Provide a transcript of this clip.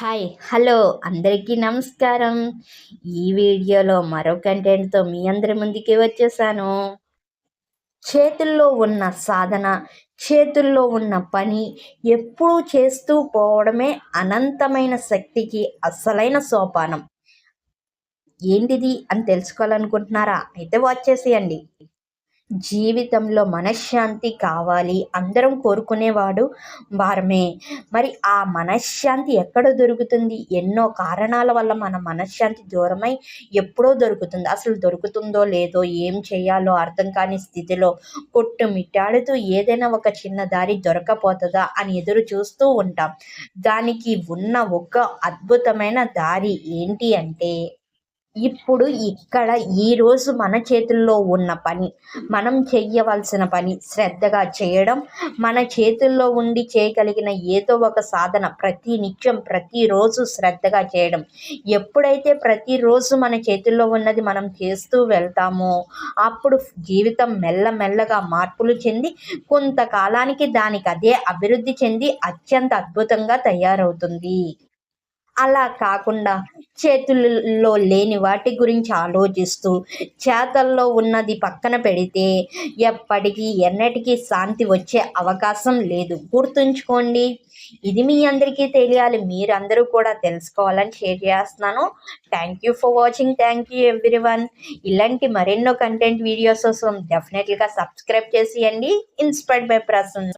Hi hello అందరికీ నమస్కారం. ఈ వీడియోలో మరో కంటెంట్తో మీ అందరి ముందుకి వచ్చేసాను. చేతుల్లో ఉన్న సాధన చేతుల్లో ఉన్న పని ఎప్పుడూ చేస్తూ పోవడమే అనంతమైన శక్తికి అసలైన సోపానం. ఏంటిది అని తెలుసుకోవాలనుకుంటున్నారా? అయితే వాచ్ చేసేయండి. జీవితంలో మనశ్శాంతి కావాలి. అందరం కోరుకునేవాడు వారమే. మరి ఆ మనశ్శాంతి ఎక్కడ దొరుకుతుంది? ఎన్నో కారణాల వల్ల మన మనశ్శాంతి దూరమై ఎప్పుడో దొరుకుతుంది. అసలు దొరుకుతుందో లేదో ఏం చేయాలో అర్థం కాని స్థితిలో కొట్టుమిట్టాడుతూ ఏదైనా ఒక చిన్న దారి దొరకపోతుందా అని ఎదురు చూస్తూ ఉంటాం. దానికి ఉన్న ఒక అద్భుతమైన దారి ఏంటి అంటే ఇప్పుడు ఇక్కడ ఈరోజు మన చేతుల్లో ఉన్న పని మనం చెయ్యవలసిన పని శ్రద్ధగా చేయడం మన చేతుల్లో ఉండి చేయగలిగిన ఏదో ఒక సాధన ప్రతి నిత్యం ప్రతిరోజు శ్రద్ధగా చేయడం. ఎప్పుడైతే ప్రతిరోజు మన చేతుల్లో ఉన్నది మనం చేస్తూ వెళ్తామో అప్పుడు జీవితం మెల్లమెల్లగా మార్పులు చెంది కొంతకాలానికి దానికి అదే అభివృద్ధి చెంది అత్యంత అద్భుతంగా తయారవుతుంది. అలా కాకుండా చేతుల్లో లేని వాటి గురించి ఆలోచిస్తూ చేతల్లో ఉన్నది పక్కన పెడితే ఎప్పటికీ ఎన్నటికీ శాంతి వచ్చే అవకాశం లేదు. గుర్తుంచుకోండి ఇది మీ అందరికీ తెలియాలి మీరందరూ కూడా తెలుసుకోవాలని షేర్ చేస్తున్నాను. Thank you for watching thank you everyone ఇలాంటి మరెన్నో కంటెంట్ వీడియోస్ కోసం డెఫినెట్లీగా సబ్స్క్రైబ్ చేసేయండి. Inspired by Prasan